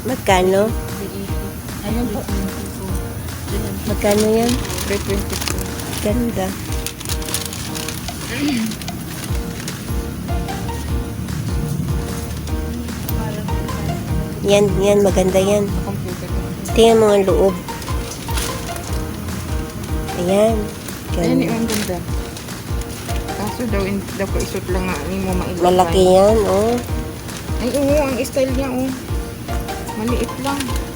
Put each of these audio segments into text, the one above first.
Magkano? Ayun po. Magkano yan? 320 po. Ganda. Yan, yan, maganda yan. Tingnan mo ang loob. Ayan. Ganda. yung ganda. Kaso daw, daw ko isot lang nga. Hindi mo mailagay. Malaki yan, oh. Ay, oo, ang style niya, oh. Maliit lang.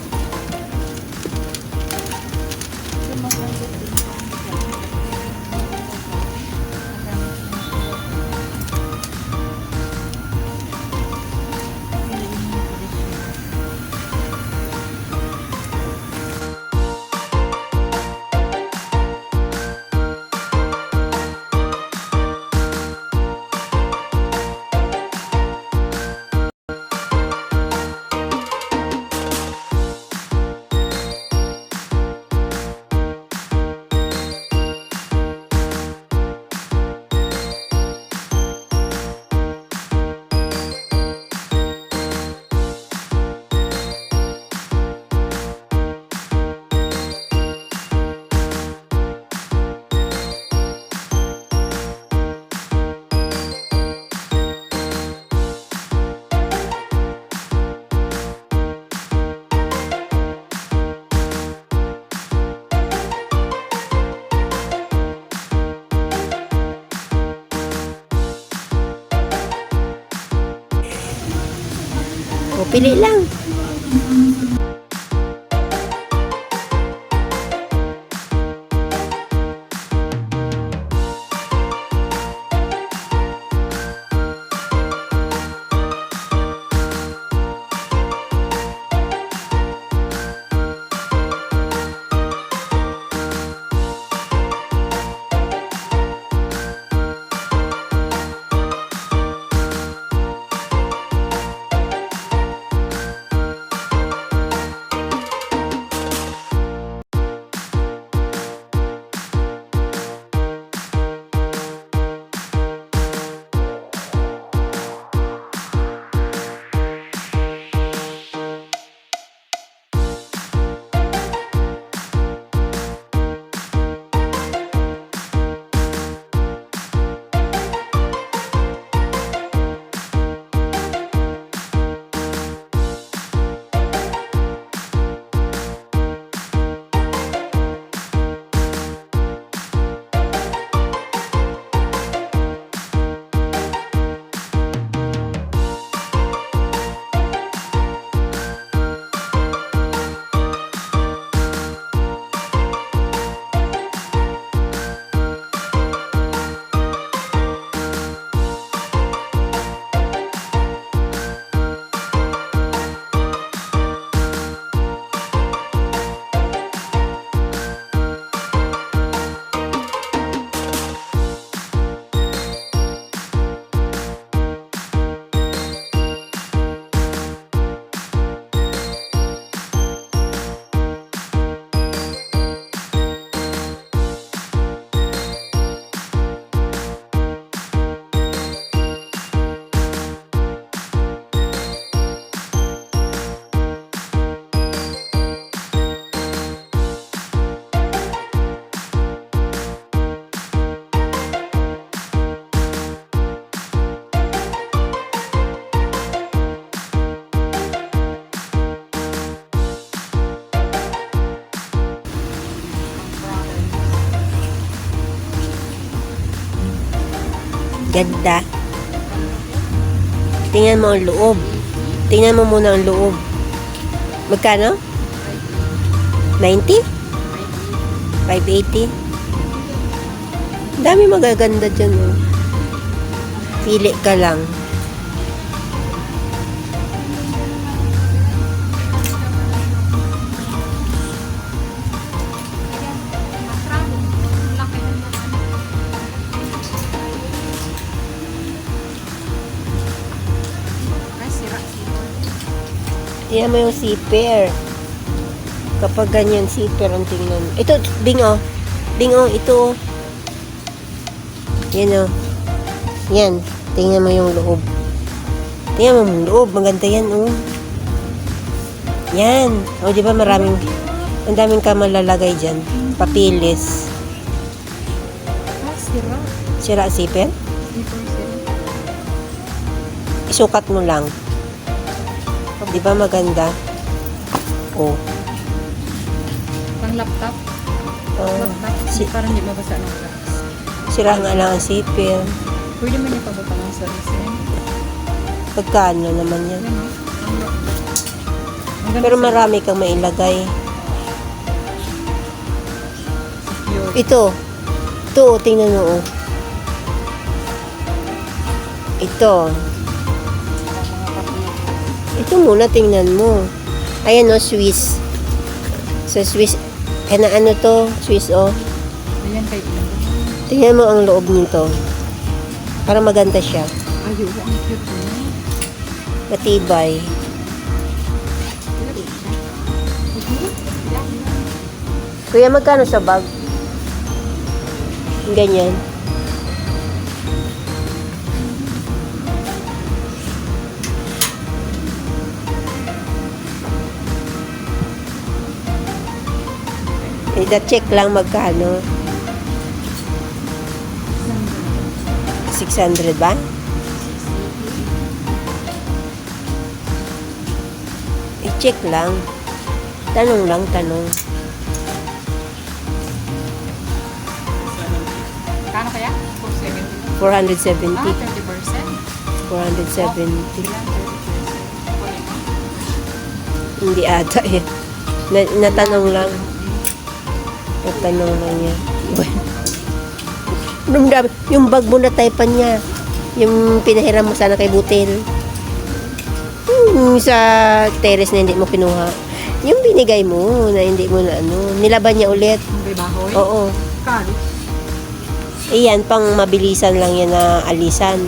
O, pili lang. Ganda. Tingnan mo ang loob. Tingnan mo muna ang loob. Magkano? 90? 580? Dami magaganda dyan, oh. Pili ka lang. Tingnan mo yung zipper. Kapag ganyan zipper ang tingnan. Ito, Bing, oh. Bing, oh, ito. Yan, oh. Yan. Tingnan mo yung loob. Tingnan mo yung loob. Maganda yan, oh. Yan. O, di ba maraming, ang daming ka malalagay dyan. Papilis. Ah, sira. Sira zipper? Zipper sira. Isukat mo lang. Di ba maganda? Oh. Pang laptop. Oh. Laptop. Si- Parang hindi mabasa ng gas. Sira nga lang ang zipper. Pwede man yung pababa ng service yan. Pagkano naman yan? Eh. Laptop. Pero marami kang mailagay. Ito. Ito, oh, tingnan mo. oh. Ito. Ito muna, tingnan mo. Ayan, oh, Swiss. Sa Swiss, eh na ano to? Swiss, oh. Ayan kay. Tingnan mo ang loob nito. Para maganda siya. Ayaw, ang cute. Matibay. Kuya, magkano sa bag? Ganyan. Ida-check lang magkano. 600 ba? I-check lang. Tanong lang, tanong. Kano kaya? 470. 470. Ah, 30%. 470. Ilan? 30%. Hindi ata eh. Na, natanong lang. Natanong lang niya. Nung dami, yung bag mo na taypan niya. Yung pinahiram mo sana kay Butil. Yung sa terrace na hindi mo kinuha. Yung binigay mo na hindi mo na ano. Nilaban niya ulit. Ang may bahoy? Oo. Kali. Iyan, pang mabilisan lang yan na alisan.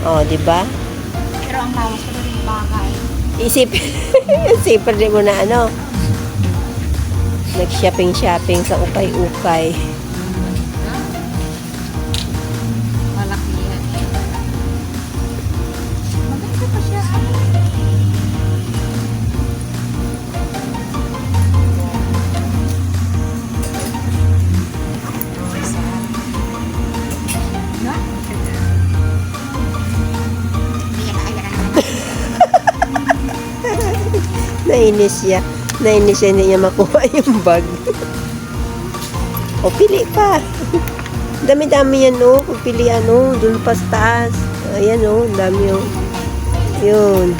Oh, di ba? Pero ang lawas ko rin bagay. Isip, isipin mo na ano. Nag-shopping-shopping sa ukay-ukay. Nainis siya. Nainis siya, hindi niya makuha yung bag. o, pili pa. Dami-dami yan, oh. Kung pili, ano, dun pa taas. Ayan, oh. Dami, oh. Yun.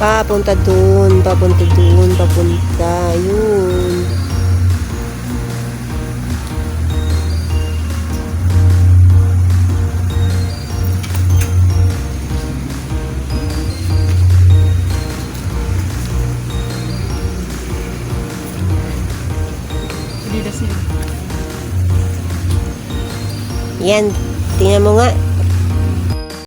Papunta dun. Papunta dun. Papunta. Yun. Yan. Tingnan mo nga.